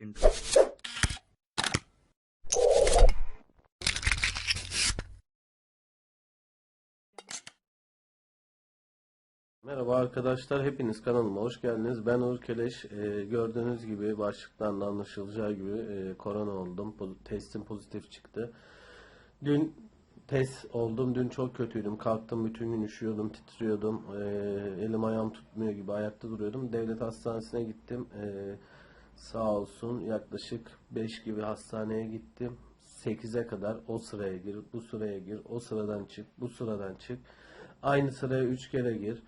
Merhaba arkadaşlar, hepiniz kanalıma hoş geldiniz. Ben Uğur Keleş. Ee, gördüğünüz gibi başlıktan da anlaşılacağı gibi e, korona oldum. Po- testim pozitif çıktı. Dün test oldum. Dün çok kötüydüm. Kalktım bütün gün üşüyordum, titriyordum. Ee, elim ayağım tutmuyor gibi ayakta duruyordum. Devlet hastanesine gittim. Ee, sağ olsun yaklaşık 5 gibi hastaneye gittim. 8'e kadar o sıraya gir, bu sıraya gir, o sıradan çık, bu sıradan çık. Aynı sıraya 3 kere gir.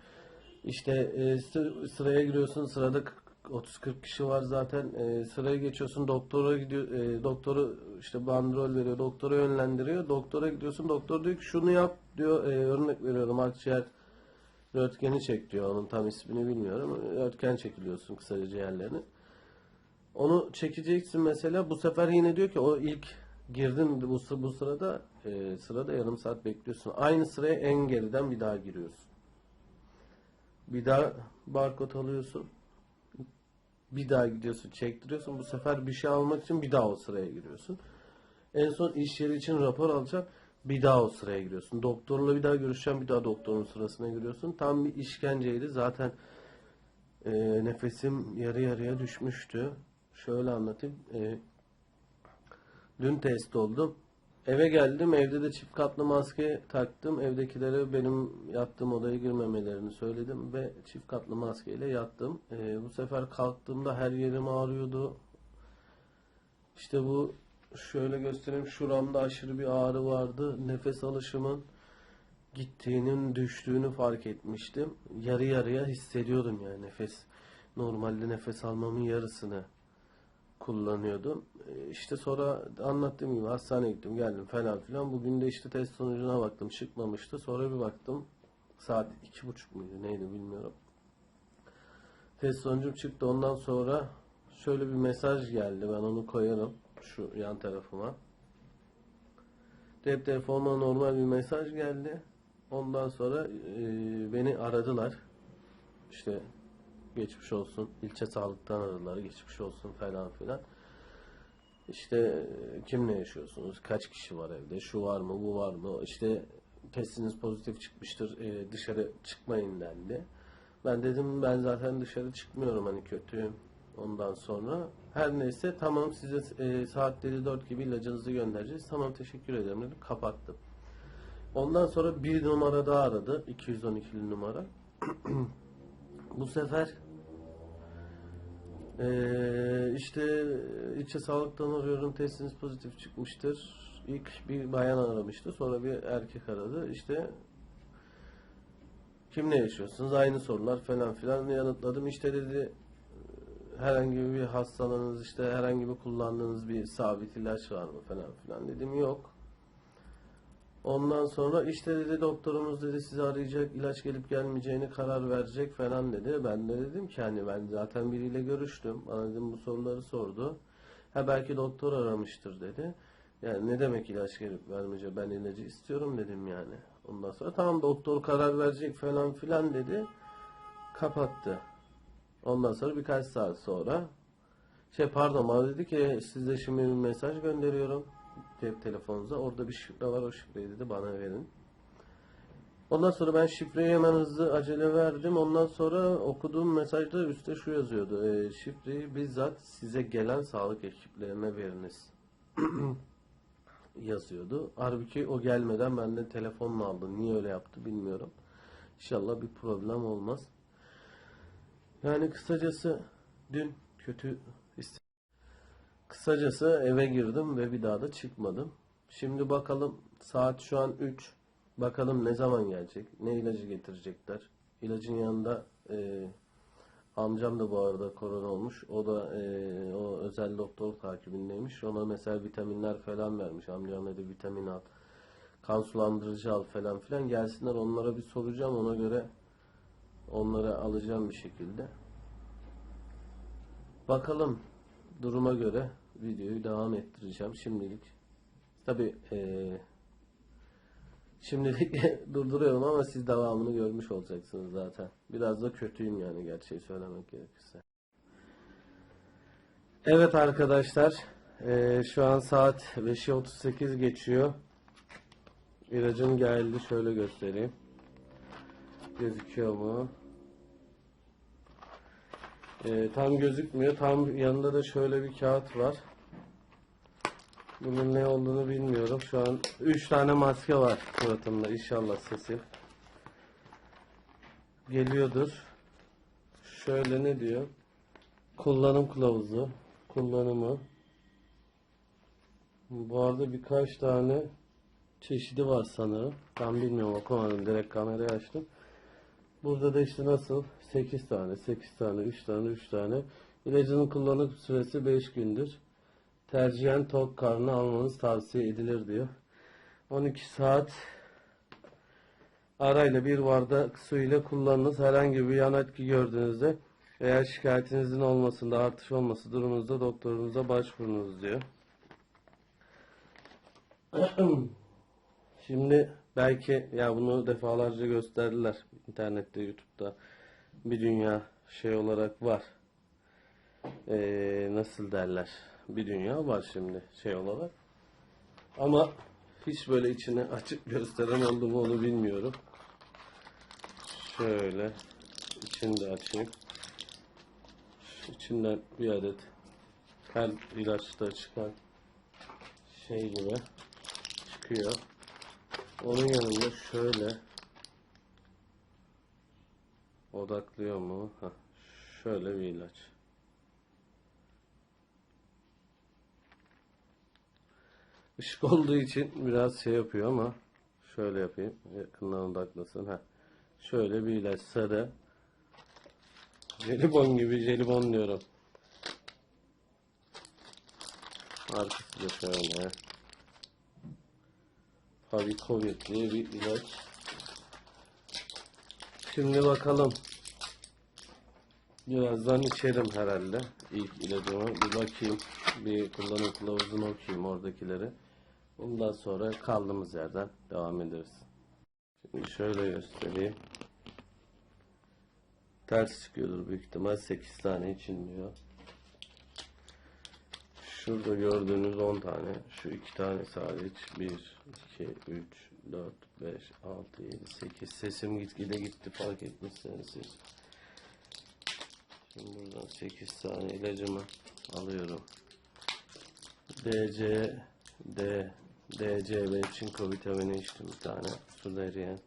İşte e, sı- sıraya giriyorsun sırada 30-40 kişi var zaten E, sıraya geçiyorsun doktora gidiyor e, doktoru işte bandrol veriyor doktora yönlendiriyor doktora gidiyorsun doktor diyor ki şunu yap diyor E, örnek veriyorum akciğer röntgeni çek diyor onun tam ismini bilmiyorum röntgen çekiliyorsun kısaca ciğerlerini onu çekeceksin mesela bu sefer yine diyor ki o ilk girdin bu, bu sırada e, sırada yarım saat bekliyorsun aynı sıraya en geriden bir daha giriyorsun bir daha barkod alıyorsun. Bir daha gidiyorsun, çektiriyorsun. Bu sefer bir şey almak için bir daha o sıraya giriyorsun. En son iş yeri için rapor alacak. Bir daha o sıraya giriyorsun. Doktorla bir daha görüşeceğim. Bir daha doktorun sırasına giriyorsun. Tam bir işkenceydi. Zaten e, nefesim yarı yarıya düşmüştü. Şöyle anlatayım. E, dün test oldum. Eve geldim. Evde de çift katlı maske taktım. Evdekilere benim yattığım odaya girmemelerini söyledim ve çift katlı maskeyle yattım. Ee, bu sefer kalktığımda her yerim ağrıyordu. İşte bu şöyle göstereyim. Şuramda aşırı bir ağrı vardı. Nefes alışımın gittiğinin, düştüğünü fark etmiştim. Yarı yarıya hissediyordum yani nefes. Normalde nefes almamın yarısını kullanıyordum. E, İşte sonra anlattığım gibi hastaneye gittim geldim falan filan. Bugün de işte test sonucuna baktım çıkmamıştı. Sonra bir baktım saat iki buçuk muydu neydi bilmiyorum. Test sonucum çıktı. Ondan sonra şöyle bir mesaj geldi. Ben onu koyarım şu yan tarafıma. Cep telefonuma normal bir mesaj geldi. Ondan sonra e, beni aradılar. İşte geçmiş olsun. İlçe sağlıktan aradılar. Geçmiş olsun falan filan. İşte e, kimle yaşıyorsunuz? Kaç kişi var evde? Şu var mı? Bu var mı? İşte testiniz pozitif çıkmıştır. e, dışarı çıkmayın dendi. Ben dedim ben zaten dışarı çıkmıyorum hani kötüyüm. Ondan sonra her neyse tamam size e, saatleri 4 gibi ilacınızı göndereceğiz. Tamam teşekkür ederim dedim. Kapattım. Ondan sonra bir numara daha aradı. 212'li numara. Bu sefer ee, işte içe sağlıktan arıyorum testiniz pozitif çıkmıştır. İlk bir bayan aramıştı sonra bir erkek aradı. İşte kimle yaşıyorsunuz? Aynı sorular falan filan yanıtladım. İşte dedi herhangi bir hastalığınız işte herhangi bir kullandığınız bir sabit ilaç var mı falan filan dedim yok. Ondan sonra işte dedi doktorumuz dedi sizi arayacak, ilaç gelip gelmeyeceğini karar verecek falan dedi. Ben de dedim ki hani ben zaten biriyle görüştüm. Bana dedim bu soruları sordu. Ha belki doktor aramıştır dedi. Yani ne demek ilaç gelip vermeyecek ben ilacı istiyorum dedim yani. Ondan sonra tamam doktor karar verecek falan filan dedi. Kapattı. Ondan sonra birkaç saat sonra şey pardon bana dedi ki size şimdi bir mesaj gönderiyorum cep telefonunuza. Orada bir şifre var o şifreyi dedi bana verin. Ondan sonra ben şifreyi hemen hızlı acele verdim. Ondan sonra okuduğum mesajda üstte şu yazıyordu. E, şifreyi bizzat size gelen sağlık ekiplerine veriniz. yazıyordu. Halbuki o gelmeden benden telefonla aldı. Niye öyle yaptı bilmiyorum. İnşallah bir problem olmaz. Yani kısacası dün kötü Kısacası eve girdim ve bir daha da çıkmadım. Şimdi bakalım saat şu an 3. Bakalım ne zaman gelecek? Ne ilacı getirecekler? İlacın yanında e, amcam da bu arada korona olmuş. O da e, o özel doktor takibindeymiş. Ona mesela vitaminler falan vermiş. Amcam dedi vitamin al. Kan sulandırıcı al falan filan. Gelsinler onlara bir soracağım. Ona göre onları alacağım bir şekilde. Bakalım duruma göre videoyu devam ettireceğim şimdilik. Tabi şimdilik durduruyorum ama siz devamını görmüş olacaksınız zaten. Biraz da kötüyüm yani gerçeği söylemek gerekirse. Evet arkadaşlar, eee, şu an saat 5'i 38 geçiyor. İlacım geldi, şöyle göstereyim. Gözüküyor mu? Eee, tam gözükmüyor. Tam yanında da şöyle bir kağıt var. Bunun ne olduğunu bilmiyorum. Şu an 3 tane maske var suratımda. İnşallah sesim geliyordur. Şöyle ne diyor? Kullanım kılavuzu, kullanımı. Bu arada birkaç tane çeşidi var sanırım. Ben bilmiyorum okumadım. Direkt kamerayı açtım. Burada da işte nasıl? 8 tane, 8 tane, 3 tane, 3 tane. İlacının kullanım süresi 5 gündür. Tercihen tok karnı almanız tavsiye edilir diyor. 12 saat arayla bir bardak su ile kullanınız. Herhangi bir yan etki gördüğünüzde eğer şikayetinizin olmasında artış olması durumunuzda doktorunuza başvurunuz diyor. Şimdi belki ya bunu defalarca gösterdiler internette, YouTube'da bir dünya şey olarak var. Ee, nasıl derler? Bir dünya var şimdi şey olarak. Ama hiç böyle içine açık gösteren oldu mu onu bilmiyorum. Şöyle içini de açayım. İçinden bir adet her ilaçta çıkan şey gibi çıkıyor. Onun yanında şöyle odaklıyor mu? Heh, şöyle bir ilaç. Işık olduğu için biraz şey yapıyor ama şöyle yapayım. Yakından odaklasın. Heh. Şöyle bir ilaç sarı. Jelibon gibi jelibon diyorum. Arkası da şöyle. Favikovir diye bir ilaç. Şimdi bakalım. Birazdan içerim herhalde. İlk ilacımı bir bakayım. Bir kullanım kılavuzunu okuyayım oradakileri. Bundan sonra kaldığımız yerden devam ederiz. Şimdi şöyle göstereyim. Ters çıkıyordur büyük ihtimal 8 tane için diyor. Şurada gördüğünüz 10 tane. Şu 2 tane hariç 1, 2, 3, 4, 5, 6, 7, 8. Sesim gitgide gitti fark etmişsiniz siz. Şimdi buradan 8 tane ilacımı alıyorum. DC, D, DC ve çinko vitamini içtim bir tane. Suda eriyen.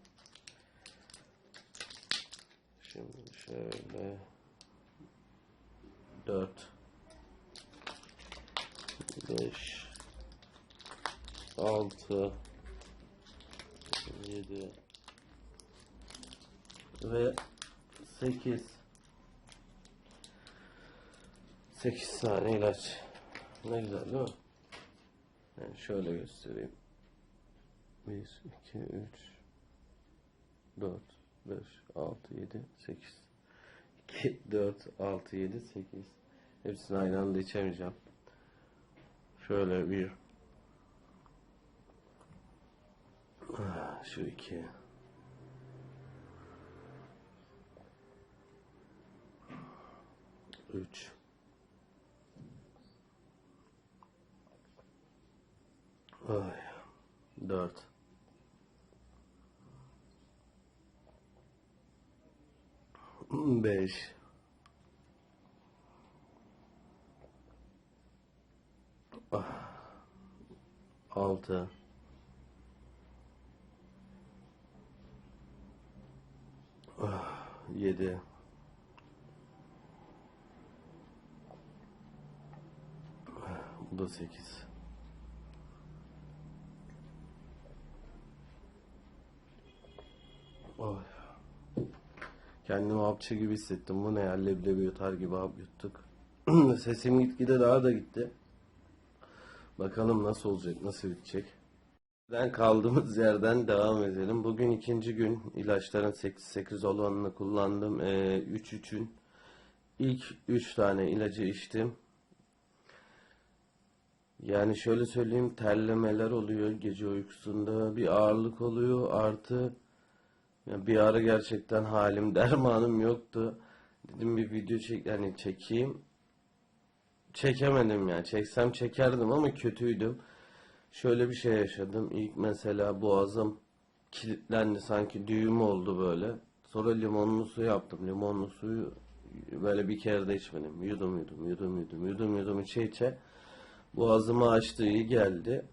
Şimdi şöyle 4 5 6 7 ve 8 8 tane ilaç. Ne güzel değil mi? Yani şöyle göstereyim. 1, 2, 3, 4, 5, 6, 7, 8. 2, 4, 6, 7, 8. Hepsini aynı anda içemeyeceğim. Şöyle bir. Şu iki. Üç. Ay. Dört. Beş. Altı. Ah, Yedi. Bu da sekiz. Ay. Kendimi hapçı gibi hissettim. Bu ne ya? Leblebi yutar gibi hap yuttuk. Sesim gitgide daha da gitti. Bakalım nasıl olacak, nasıl bitecek. Ben kaldığımız yerden devam edelim. Bugün ikinci gün ilaçların 8-8 olanını kullandım. 3-3'ün ilk 3 tane ilacı içtim. Yani şöyle söyleyeyim terlemeler oluyor gece uykusunda bir ağırlık oluyor artı ya bir ara gerçekten halim dermanım yoktu. Dedim bir video çek yani çekeyim. Çekemedim ya. Çeksem çekerdim ama kötüydüm. Şöyle bir şey yaşadım. İlk mesela boğazım kilitlendi sanki düğüm oldu böyle. Sonra limonlu su yaptım. Limonlu suyu böyle bir kere de içmedim. Yudum yudum yudum yudum yudum yudum içe içe boğazımı açtı iyi geldi.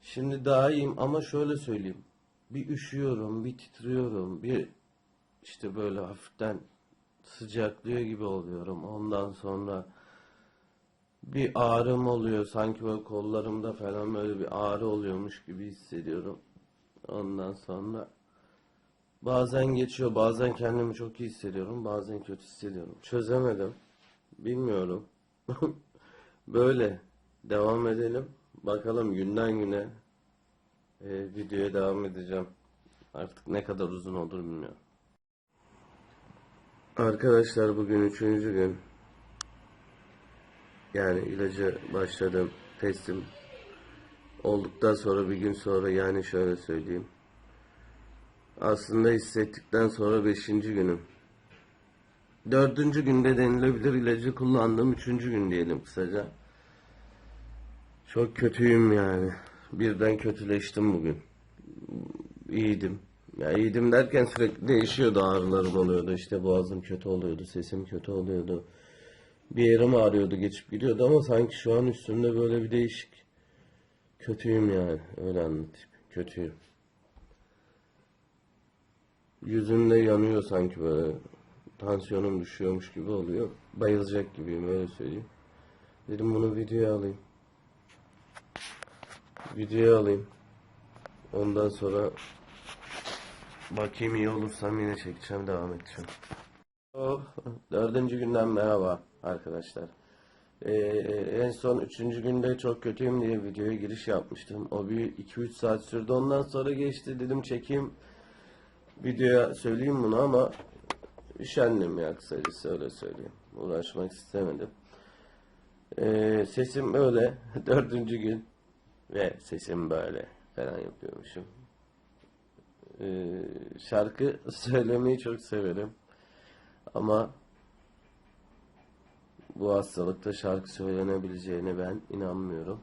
Şimdi daha iyiyim ama şöyle söyleyeyim. Bir üşüyorum, bir titriyorum, bir işte böyle hafiften sıcaklıyor gibi oluyorum. Ondan sonra bir ağrım oluyor. Sanki böyle kollarımda falan böyle bir ağrı oluyormuş gibi hissediyorum. Ondan sonra bazen geçiyor, bazen kendimi çok iyi hissediyorum, bazen kötü hissediyorum. Çözemedim. Bilmiyorum. Böyle devam edelim. Bakalım günden güne e, videoya devam edeceğim. Artık ne kadar uzun olur bilmiyorum. Arkadaşlar bugün üçüncü gün. Yani ilaca başladım. Testim olduktan sonra bir gün sonra yani şöyle söyleyeyim. Aslında hissettikten sonra beşinci günüm. Dördüncü günde denilebilir ilacı kullandığım üçüncü gün diyelim kısaca. Çok kötüyüm yani. Birden kötüleştim bugün. İyiydim. Ya iyiydim derken sürekli değişiyordu ağrılarım oluyordu. İşte boğazım kötü oluyordu, sesim kötü oluyordu. Bir yerim ağrıyordu, geçip gidiyordu ama sanki şu an üstümde böyle bir değişik. Kötüyüm yani. Öyle anlatayım. Kötüyüm. Yüzümde yanıyor sanki böyle. Tansiyonum düşüyormuş gibi oluyor. Bayılacak gibiyim öyle söyleyeyim. Dedim bunu videoya alayım. Videoya alayım. Ondan sonra bakayım iyi olursam yine çekeceğim devam edeceğim. Oh, dördüncü günden merhaba arkadaşlar. Ee, en son üçüncü günde çok kötüyüm diye videoya giriş yapmıştım. O bir 2-3 saat sürdü. Ondan sonra geçti dedim çekeyim videoya söyleyeyim bunu ama üşendim ya kısacası öyle söyleyeyim. Uğraşmak istemedim. Ee, sesim öyle. Dördüncü gün ve sesim böyle falan yapıyormuşum. Ee, şarkı söylemeyi çok severim. Ama bu hastalıkta şarkı söylenebileceğine ben inanmıyorum.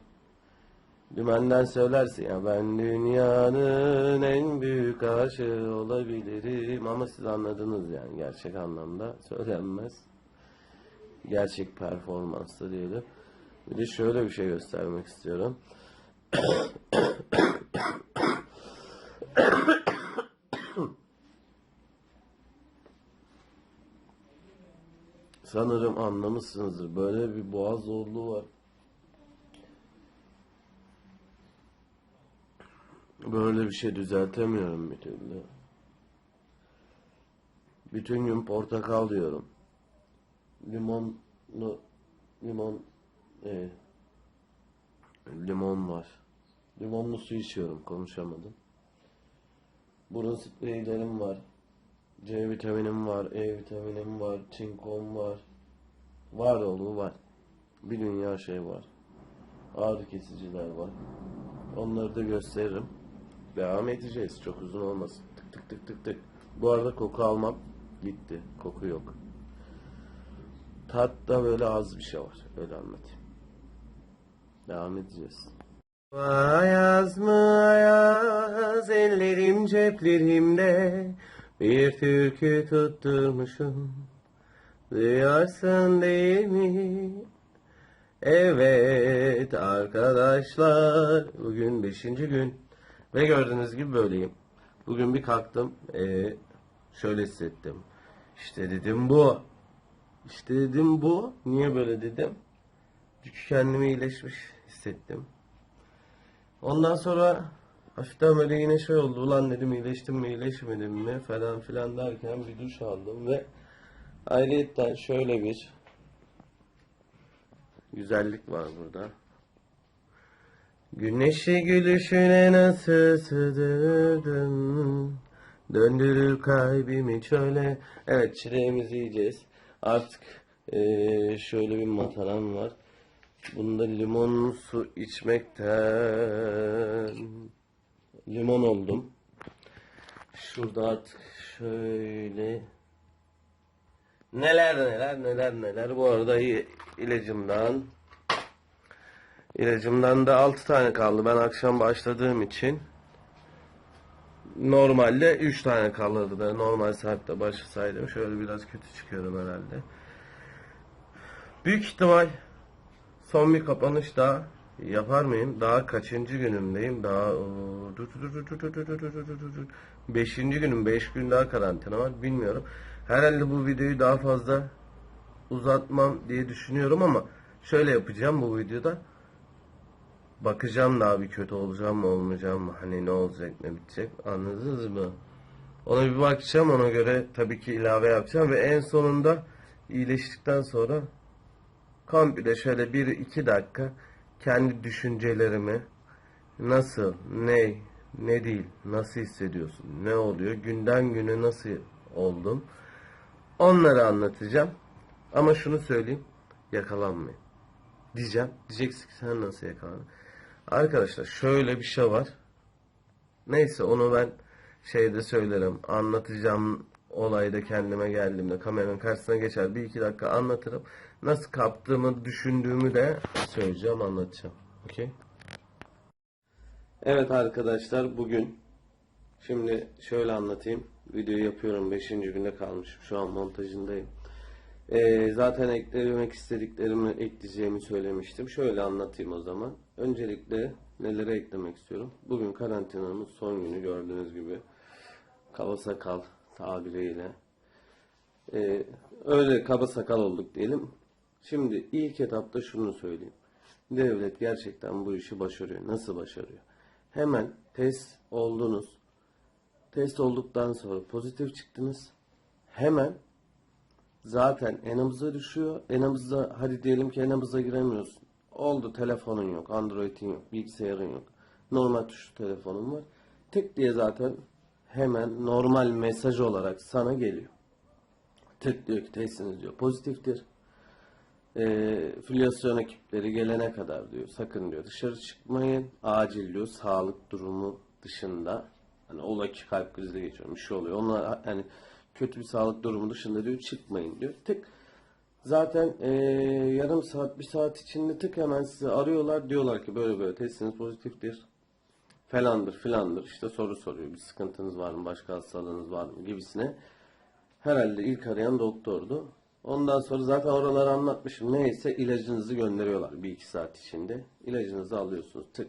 Dümenden söylersin ya ben dünyanın en büyük aşığı olabilirim ama siz anladınız yani gerçek anlamda söylenmez. Gerçek performansta diyelim. Bir de şöyle bir şey göstermek istiyorum. Sanırım anlamışsınızdır. Böyle bir boğaz zorluğu var. Böyle bir şey düzeltemiyorum bir türlü. Bütün gün portakal diyorum. Limonlu limon e, limon var. Limonlu su içiyorum konuşamadım. Burun spreylerim var. C vitaminim var, E vitaminim var, çinkom var. Var oğlu var. Bir dünya şey var. Ağrı kesiciler var. Onları da gösteririm. Devam edeceğiz. Çok uzun olmasın. Tık tık tık tık tık. Bu arada koku almam gitti. Koku yok. Tatta böyle az bir şey var. Öyle anlatayım. Devam edeceğiz. Ayaz mı ayaz ellerim ceplerimde bir türkü tutturmuşum Duyarsın değil mi? Evet arkadaşlar bugün beşinci gün ve gördüğünüz gibi böyleyim. Bugün bir kalktım ee, şöyle hissettim. İşte dedim bu. İşte dedim bu. Niye böyle dedim? Çünkü kendimi iyileşmiş hissettim. Ondan sonra hafiften böyle yine şey oldu. Ulan dedim iyileştim mi iyileşmedim mi falan filan derken bir duş aldım ve ayrıyetten şöyle bir güzellik var burada. Güneşi gülüşüne nasıl sığdırdım? Döndürür kalbimi çöle. Evet çileğimizi yiyeceğiz. Artık eee, şöyle bir mataram var. Bunda limon su içmekten Limon oldum Şurada artık şöyle Neler neler neler neler Bu arada ilacımdan İlacımdan da 6 tane kaldı. Ben akşam başladığım için normalde 3 tane kalırdı. Ben normal saatte başlasaydım şöyle biraz kötü çıkıyorum herhalde. Büyük ihtimal son bir kapanış daha Yapar mıyım? Daha kaçıncı günümdeyim? Daha beşinci günüm. Beş gün daha karantina var. Bilmiyorum. Herhalde bu videoyu daha fazla uzatmam diye düşünüyorum ama şöyle yapacağım bu videoda. Bakacağım daha bir kötü olacağım mı olmayacağım mı? Hani ne olacak ne bitecek anladınız mı? Ona bir bakacağım ona göre tabii ki ilave yapacağım ve en sonunda iyileştikten sonra komple şöyle bir iki dakika kendi düşüncelerimi nasıl, ne, ne değil, nasıl hissediyorsun, ne oluyor, günden güne nasıl oldum onları anlatacağım. Ama şunu söyleyeyim, yakalanmayın. Diyeceğim, diyeceksin ki sen nasıl yakalandın? Arkadaşlar şöyle bir şey var. Neyse onu ben şeyde söylerim. Anlatacağım olayda kendime geldiğimde kameranın karşısına geçer. Bir iki dakika anlatırım. Nasıl kaptığımı, düşündüğümü de söyleyeceğim, anlatacağım. Okey? Evet arkadaşlar bugün şimdi şöyle anlatayım. Videoyu yapıyorum. 5. günde kalmışım. Şu an montajındayım. Ee, zaten eklemek istediklerimi ekleyeceğimi söylemiştim. Şöyle anlatayım o zaman. Öncelikle nelere eklemek istiyorum. Bugün karantinamın son günü gördüğünüz gibi. Kaba sakal tabiriyle. Ee, öyle kaba sakal olduk diyelim. Şimdi ilk etapta şunu söyleyeyim. Devlet gerçekten bu işi başarıyor. Nasıl başarıyor? Hemen test oldunuz. Test olduktan sonra pozitif çıktınız. Hemen zaten enamıza düşüyor. Enamızda hadi diyelim ki enamıza giremiyorsun. Oldu telefonun yok, Android'in yok, bilgisayarın yok. Normal tuşlu telefonun var. Tık diye zaten hemen normal mesaj olarak sana geliyor. Tık diyor ki testiniz diyor pozitiftir. E, filyasyon ekipleri gelene kadar diyor sakın diyor dışarı çıkmayın. Acil diyor sağlık durumu dışında hani ola ki kalp krizi geçiyor bir şey oluyor. Onlar hani kötü bir sağlık durumu dışında diyor çıkmayın diyor. Tık Zaten e, yarım saat, bir saat içinde tık hemen sizi arıyorlar. Diyorlar ki böyle böyle testiniz pozitiftir. Falandır filandır. İşte soru soruyor. Bir sıkıntınız var mı? Başka hastalığınız var mı? Gibisine. Herhalde ilk arayan doktordu. Ondan sonra zaten oraları anlatmışım. Neyse ilacınızı gönderiyorlar bir iki saat içinde. İlacınızı alıyorsunuz tık.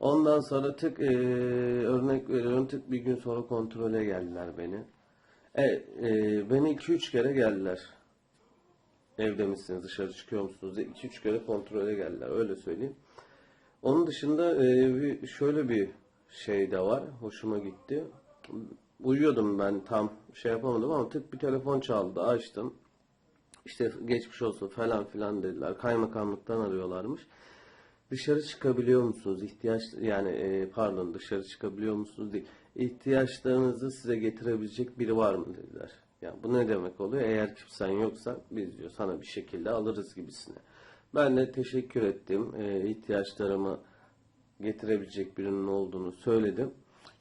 Ondan sonra tık e, örnek veriyorum tık bir gün sonra kontrole geldiler beni. E, e, beni iki üç kere geldiler evde misiniz, dışarı çıkıyor musunuz diye 2-3 kere kontrole geldiler. Öyle söyleyeyim. Onun dışında e, bir, şöyle bir şey de var. Hoşuma gitti. Uyuyordum ben tam şey yapamadım ama tık bir telefon çaldı. Açtım. İşte geçmiş olsun falan filan dediler. Kaymakamlıktan arıyorlarmış. Dışarı çıkabiliyor musunuz? İhtiyaç yani e, pardon dışarı çıkabiliyor musunuz değil. İhtiyaçlarınızı size getirebilecek biri var mı dediler. Yani bu ne demek oluyor? Eğer kimsen yoksa biz diyor sana bir şekilde alırız gibisine. Ben de teşekkür ettim. E, ihtiyaçlarımı getirebilecek birinin olduğunu söyledim.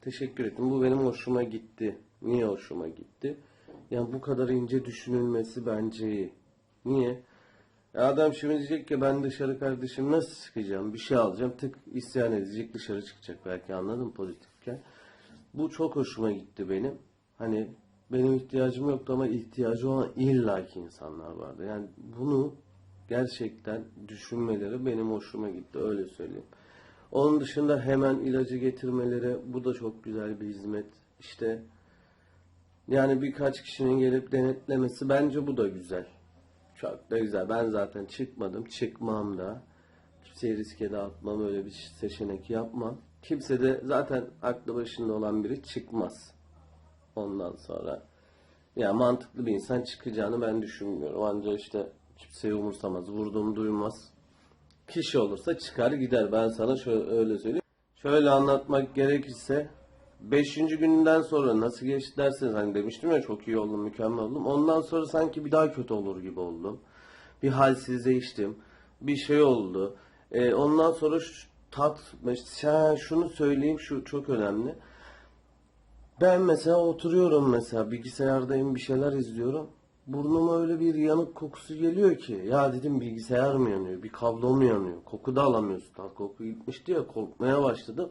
Teşekkür ettim. Bu benim hoşuma gitti. Niye hoşuma gitti? Yani bu kadar ince düşünülmesi bence iyi. Niye? Ya Adam şimdi diyecek ki ben dışarı kardeşim nasıl çıkacağım? Bir şey alacağım. Tık isyan edecek dışarı çıkacak belki anladın pozitifken. Bu çok hoşuma gitti benim. Hani benim ihtiyacım yoktu ama ihtiyacı olan illaki insanlar vardı. Yani bunu gerçekten düşünmeleri benim hoşuma gitti öyle söyleyeyim. Onun dışında hemen ilacı getirmeleri bu da çok güzel bir hizmet. İşte yani birkaç kişinin gelip denetlemesi bence bu da güzel. Çok da güzel. Ben zaten çıkmadım. Çıkmam da. Kimseyi riske de atmam. Öyle bir seçenek yapmam. Kimse de zaten aklı başında olan biri çıkmaz. Ondan sonra ya mantıklı bir insan çıkacağını ben düşünmüyorum. Ancak işte kimseyi umursamaz, vurduğumu duymaz. Kişi olursa çıkar gider. Ben sana şöyle öyle söyleyeyim. Şöyle anlatmak gerekirse 5. günden sonra nasıl geçti derseniz hani demiştim ya çok iyi oldum, mükemmel oldum. Ondan sonra sanki bir daha kötü olur gibi oldum. Bir halsizleştim. Bir şey oldu. Ee, ondan sonra şu, tat, mesela şunu söyleyeyim şu çok önemli. Ben mesela oturuyorum mesela bilgisayardayım bir şeyler izliyorum. Burnuma öyle bir yanık kokusu geliyor ki ya dedim bilgisayar mı yanıyor, bir kablo mu yanıyor? Koku da alamıyorsun. Ha, koku gitmişti ya korkmaya başladım.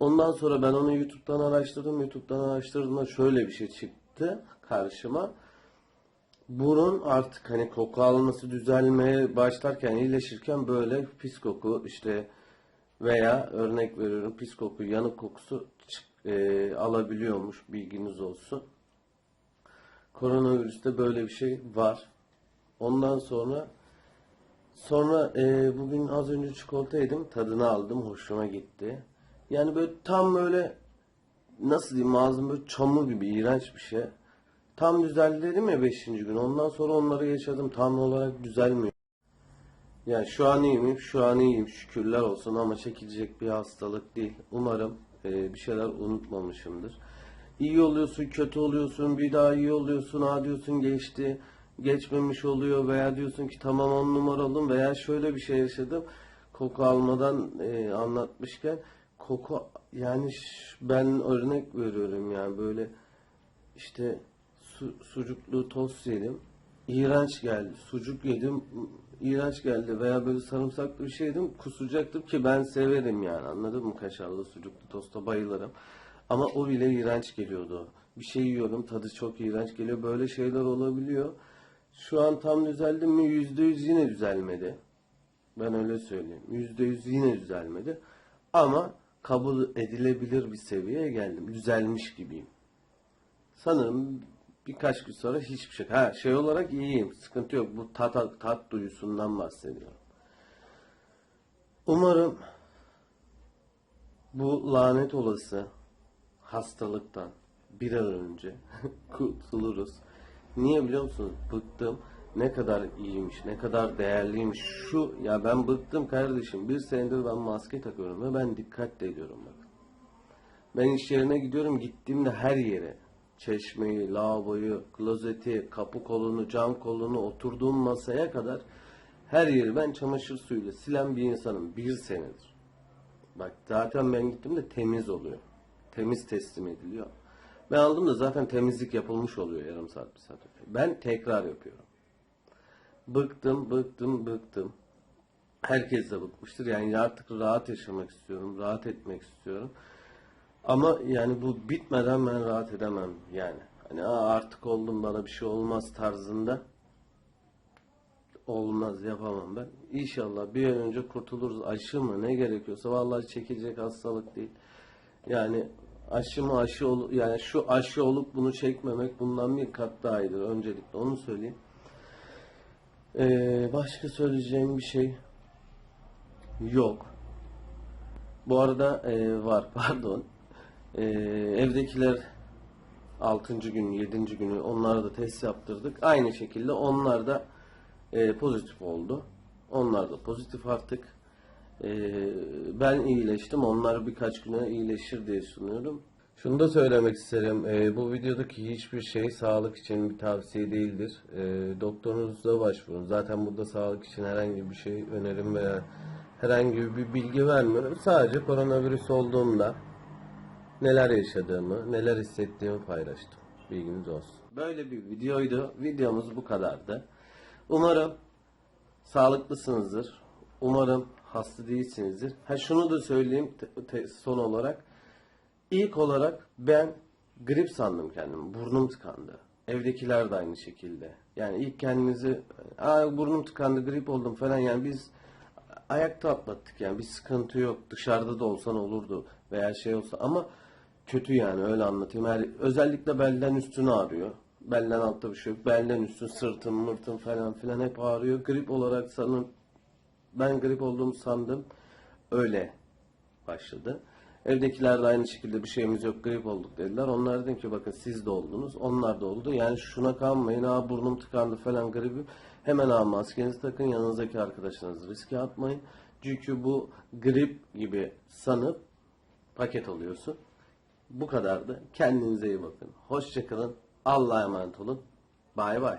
Ondan sonra ben onu YouTube'dan araştırdım. YouTube'dan araştırdığımda şöyle bir şey çıktı karşıma. Burun artık hani koku alması düzelmeye başlarken iyileşirken böyle pis koku işte veya örnek veriyorum pis koku, yanık kokusu e, alabiliyormuş bilginiz olsun. Koronavirüste böyle bir şey var. Ondan sonra sonra e, bugün az önce çikolata yedim. Tadını aldım. Hoşuma gitti. Yani böyle tam böyle nasıl diyeyim ağzım böyle çamur gibi iğrenç bir şey. Tam düzeldi dedim ya 5. gün. Ondan sonra onları yaşadım. Tam olarak düzelmiyor. Yani şu an iyiyim, şu an iyiyim şükürler olsun ama çekilecek bir hastalık değil. Umarım e, bir şeyler unutmamışımdır. İyi oluyorsun, kötü oluyorsun, bir daha iyi oluyorsun, ha diyorsun geçti, geçmemiş oluyor veya diyorsun ki tamam on numaralım veya şöyle bir şey yaşadım. Koku almadan e, anlatmışken koku yani ben örnek veriyorum yani böyle işte su, sucuklu tost yedim. İğrenç geldi. Sucuk yedim. iğrenç geldi. Veya böyle sarımsaklı bir şey yedim. Kusacaktım ki ben severim yani. Anladın mı? Kaşarlı sucuklu tosta bayılırım. Ama o bile iğrenç geliyordu. Bir şey yiyorum tadı çok iğrenç geliyor. Böyle şeyler olabiliyor. Şu an tam düzeldim mi? Yüzde yüz yine düzelmedi. Ben öyle söyleyeyim. Yüzde yüz yine düzelmedi. Ama kabul edilebilir bir seviyeye geldim. Düzelmiş gibiyim. Sanırım birkaç gün sonra hiçbir şey. Ha şey olarak iyiyim. Sıkıntı yok. Bu tat, tat duyusundan bahsediyorum. Umarım bu lanet olası hastalıktan bir an önce kurtuluruz. Niye biliyor musunuz? Bıktım. Ne kadar iyiymiş, ne kadar değerliymiş. Şu ya ben bıktım kardeşim. Bir senedir ben maske takıyorum ve ben dikkat ediyorum bakın. Ben iş yerine gidiyorum. Gittiğimde her yere çeşmeyi, lavaboyu, klozeti, kapı kolunu, cam kolunu, oturduğum masaya kadar her yeri ben çamaşır suyuyla silen bir insanım. Bir senedir. Bak zaten ben gittiğimde temiz oluyor. Temiz teslim ediliyor. Ben aldığımda zaten temizlik yapılmış oluyor yarım saat bir saat. Ben tekrar yapıyorum. Bıktım, bıktım, bıktım. Herkes de bıkmıştır. Yani artık rahat yaşamak istiyorum, rahat etmek istiyorum. Ama yani bu bitmeden ben rahat edemem yani. Hani "Aa, artık oldum bana bir şey olmaz tarzında olmaz yapamam ben. İnşallah bir an önce kurtuluruz. Aşı mı ne gerekiyorsa vallahi çekilecek hastalık değil. Yani aşı mı aşı ol yani şu aşı olup bunu çekmemek bundan bir kat daha iyidir öncelikle onu söyleyeyim. Ee, başka söyleyeceğim bir şey yok. Bu arada e, var pardon. E, evdekiler 6. gün 7. günü onlara da test yaptırdık. Aynı şekilde onlar da e, pozitif oldu. Onlar da pozitif artık. E, ben iyileştim. Onlar birkaç güne iyileşir diye sunuyorum. Şunu da söylemek isterim. E, bu videodaki hiçbir şey sağlık için bir tavsiye değildir. E, doktorunuza başvurun. Zaten burada sağlık için herhangi bir şey önerim veya herhangi bir bilgi vermiyorum. Sadece koronavirüs olduğumda neler yaşadığımı, neler hissettiğimi paylaştım. Bilginiz olsun. Böyle bir videoydu. Videomuz bu kadardı. Umarım sağlıklısınızdır. Umarım hasta değilsinizdir. Ha şunu da söyleyeyim son olarak. İlk olarak ben grip sandım kendimi. Burnum tıkandı. Evdekiler de aynı şekilde. Yani ilk kendimizi Aa, burnum tıkandı, grip oldum falan yani biz ayakta atlattık yani bir sıkıntı yok. Dışarıda da olsan olurdu veya şey olsa ama kötü yani öyle anlatayım. Yani özellikle belden üstünü ağrıyor. Belden altta bir şey yok. Belden üstü sırtım mırtım falan filan hep ağrıyor. Grip olarak sanırım ben grip olduğumu sandım. Öyle başladı. Evdekiler de aynı şekilde bir şeyimiz yok grip olduk dediler. Onlar dedim ki bakın siz de oldunuz. Onlar da oldu. Yani şuna kanmayın. Aa burnum tıkandı falan gripim. Hemen aa maskenizi takın. Yanınızdaki arkadaşlarınızı riske atmayın. Çünkü bu grip gibi sanıp paket alıyorsun. Bu kadardı. Kendinize iyi bakın. Hoşçakalın. Allah'a emanet olun. Bay bay.